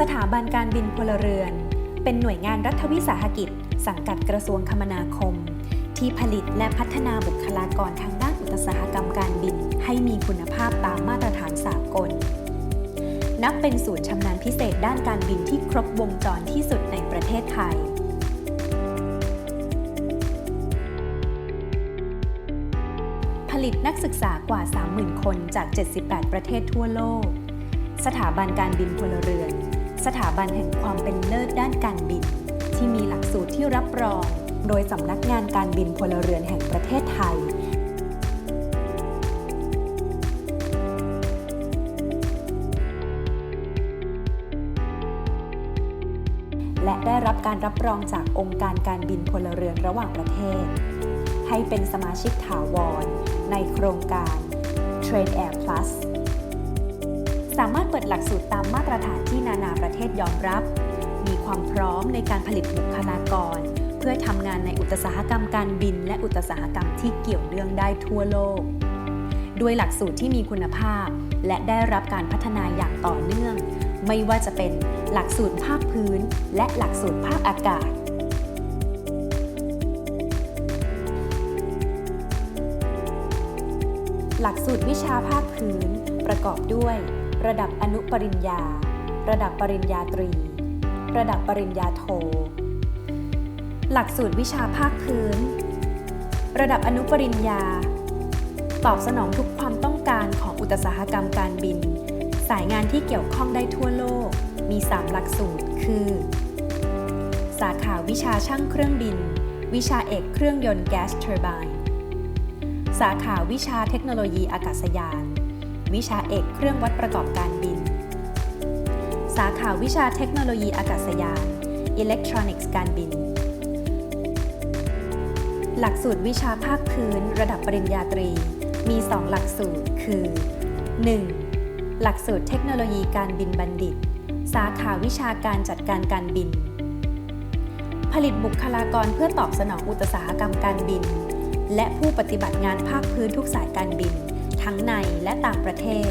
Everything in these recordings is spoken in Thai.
สถาบันการบินพลเรือน เป็นหน่วยงานรัฐวิสาหกิจ สังกัดกระทรวงคมนาคม ที่ผลิตและพัฒนาบุคลากรทางด้านอุตสาหกรรมการบิน ให้มีคุณภาพตามมาตรฐานสากล นับเป็นศูนย์ชำนาญพิเศษด้านการบินที่ครบวงจรที่สุดในประเทศไทยผลิตนักศึกษากว่า 30,000 คนจาก 78 ประเทศทั่วโลก สถาบันการบินพลเรือน สถาบันแห่งความเป็นเลิศด้านการบิน ที่มีหลักสูตรที่รับรอง โดยสำนักงานการบินพลเรือนแห่งประเทศไทย และได้รับการรับรองจากองค์การการบินพลเรือนระหว่างประเทศ ให้เป็นสมาชิกถาวร ในโครงการ Trade Air Plus สามารถเปิดหลักสูตรตามมาตรฐานที่นานาประเทศยอมรับ มีความพร้อมในการผลิตบุคลากร เพื่อทำงานในอุตสาหกรรมการบิน และอุตสาหกรรมที่เกี่ยวเนื่องได้ทั่วโลก ด้วยหลักสูตรที่มีคุณภาพ และได้รับการพัฒนาอย่างต่อเนื่อง ไม่ว่าจะเป็นหลักสูตรภาคพื้น และหลักสูตรภาคอากาศหลักสูตรวิชาภาคพื้น ประกอบด้วย ระดับอนุปริญญา ระดับปริญญาตรี ระดับปริญญาโท หลักสูตรวิชาภาคพื้น ระดับอนุปริญญา ตอบสนองทุกความต้องการของอุตสาหกรรมการบิน สายงานที่เกี่ยวข้องได้ทั่วโลก มี 3 หลักสูตร คือ สาขาวิชาช่างเครื่องบิน วิชาเอกเครื่องยนต์แก๊สเทอร์ไบน์สาขาวิชาเทคโนโลยีอากาศยาน วิชาเอกเครื่องวัดประกอบการบิน สาขาวิชาเทคโนโลยีอากาศยาน อิเล็กทรอนิกส์การบิน หลักสูตรวิชาภาคพื้นระดับปริญญาตรี มี 2 หลักสูตรคือ 1. หลักสูตรเทคโนโลยีการบินบัณฑิต สาขาวิชาการจัดการการบิน ผลิตบุคลากรเพื่อตอบสนองอุตสาหกรรมการบิน และผู้ปฏิบัติงานภาคพื้นทุกสายการบิน ทั้งในและต่างประเทศ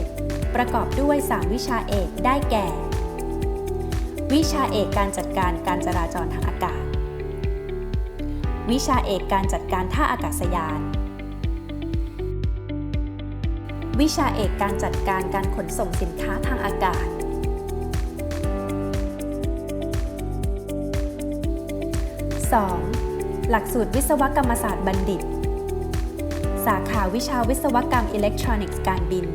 ประกอบด้วย 3 วิชาเอกได้แก่ วิชาเอกการจัดการการจราจรทางอากาศ วิชาเอกการจัดการท่าอากาศยาน วิชาเอกการจัดการการขนส่งสินค้าทางอากาศ 2. หลักสูตรวิศวกรรมศาสตร์บัณฑิต สาขาวิชาวิศวกรรมอิเล็กทรอนิกส์การบิน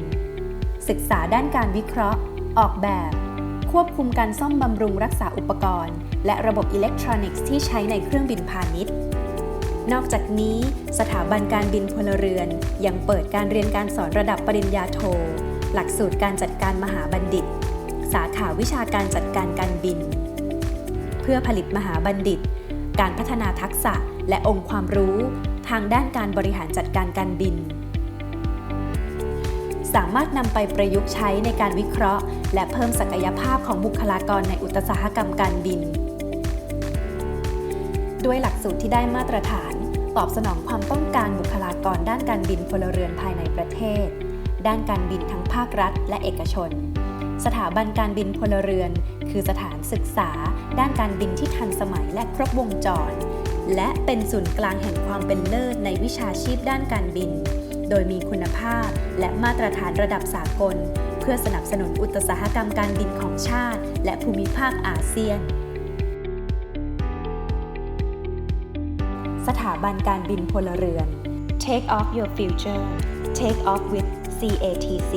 ศึกษาด้านการวิเคราะห์ ออกแบบ ควบคุมการซ่อมบำรุงรักษาอุปกรณ์ และระบบอิเล็กทรอนิกส์ที่ใช้ในเครื่องบินพาณิชย์ นอกจากนี้ สถาบันการบินพลเรือนยังเปิดการเรียนการสอนระดับปริญญาโท หลักสูตรการจัดการมหาบัณฑิต สาขาวิชาการจัดการการบิน เพื่อผลิตมหาบัณฑิต การพัฒนาทักษะและองค์ความรู้ ทางด้านการบริหารจัดการการบิน สามารถนำไปประยุกต์ใช้ในการวิเคราะห์ และเพิ่มศักยภาพของบุคลากรในอุตสาหกรรมการบิน ด้วยหลักสูตรที่ได้มาตรฐาน ตอบสนองความต้องการบุคลากรด้านการบินพลเรือนภายในประเทศ ด้านการบินทั้งภาครัฐ และเอกชนสถาบันการบินพลเรือน คือสถานศึกษา ด้านการบินที่ทันสมัยและครบวงจร และเป็นศูนย์กลางแห่งความเป็นเลิศในวิชาชีพด้านการบิน โดยมีคุณภาพและมาตรฐานระดับสากล เพื่อสนับสนุนอุตสาหกรรมการบินของชาติ และภูมิภาคอาเซียน สถาบันการบินพลเรือน Take off your future Take off with CATC